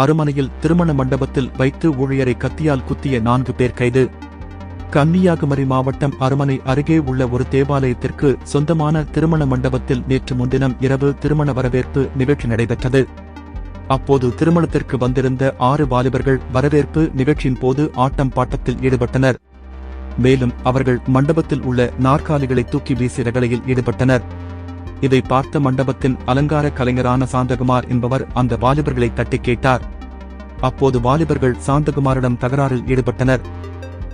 அருமனையில் திருமண மண்டபத்தில் வைத்து ஊழியரை கத்தியால் குத்திய நான்கு பேர் கைது. கன்னியாகுமரி மாவட்டம் அருமனை அருகே உள்ள ஒரு தேவாலயத்திற்கு சொந்தமான திருமண மண்டபத்தில் நேற்று முன்தினம் இரவு திருமண வரவேற்பு நிகழ்ச்சி நடைபெற்றது. அப்போது திருமணத்திற்கு வந்திருந்த ஆறு வாலிபர்கள் வரவேற்பு நிகழ்ச்சியின் போது ஆட்டம் பாட்டத்தில் ஈடுபட்டனர். மேலும் அவர்கள் மண்டபத்தில் உள்ள நாற்காலிகளை தூக்கி வீசி ரகளையில் ஈடுபட்டனர். இதை பார்த்த மண்டபத்தின் அலங்கார கலைஞரான சாந்தகுமார் என்பவர் அந்த வாலிபர்களை தட்டி கேட்டார். அப்போது வாலிபர்கள் சாந்தகுமாரிடம் தகராறில் ஈடுபட்டனர்.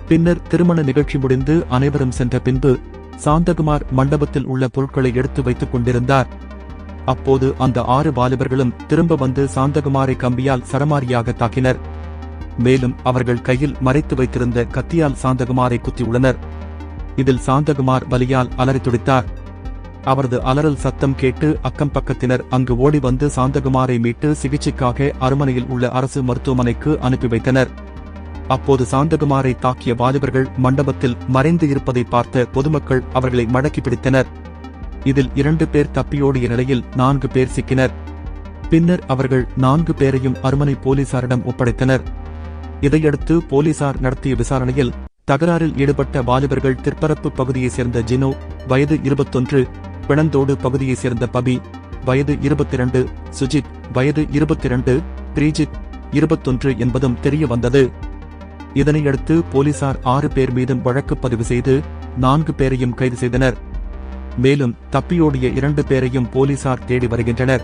பின்னர் திருமண நிகழ்ச்சி முடிந்து அனைவரும் சென்ற பின்பு சாந்தகுமார் மண்டபத்தில் உள்ள பொருட்களை எடுத்து வைத்துக் கொண்டிருந்தார். அப்போது அந்த ஆறு வாலிபர்களும் திரும்ப வந்து சாந்தகுமாரை கம்பியால் சரமாரியாக தாக்கினர். மேலும் அவர்கள் கையில் மறைத்து வைத்திருந்த கத்தியால் சாந்தகுமாரை குத்தியுள்ளனர் இதில் சாந்தகுமார் வலியால் அலறி துடித்தார். அவரது அலறல் சத்தம் கேட்டு அக்கம் பக்கத்தினர் அங்கு ஓடி வந்து சாந்தகுமாரை மீட்டு சிகிச்சைக்காக அருமனையில் உள்ள அரசு மருத்துவமனைக்கு அனுப்பி வைத்தனர். அப்போது சாந்தகுமாரை தாக்கிய வாலிபர்கள் மண்டபத்தில் மறைந்து இருப்பதை பார்த்த பொதுமக்கள் அவர்களை மடக்கி பிடித்தனர். இதில் இரண்டு பேர் தப்பியோடிய நிலையில் நான்கு பேர் சிக்கினர். பின்னர் அவர்கள் நான்கு பேரையும் அருமனை போலீசாரிடம் ஒப்படைத்தனர். இதையடுத்து போலீசார் நடத்திய விசாரணையில் தகராறில் ஈடுபட்ட வாலிபர்கள் திற்பரப்பு பகுதியைச் சேர்ந்த ஜினோ வயது இருபத்தொன்று பிணந்தோடு பகுதியைச் சேர்ந்த பபி வயது இருபத்திரண்டு சுஜித் வயது இருபத்திரண்டு பிரிஜித் இருபத்தொன்று என்பதும் தெரிய வந்தது. இதனையடுத்து போலீசார் ஆறு பேர் மீதும் வழக்கு பதிவு செய்து நான்கு பேரையும் கைது செய்தனர். மேலும் தப்பியோடிய இரண்டு பேரையும் போலீசார் தேடி வருகின்றனர்.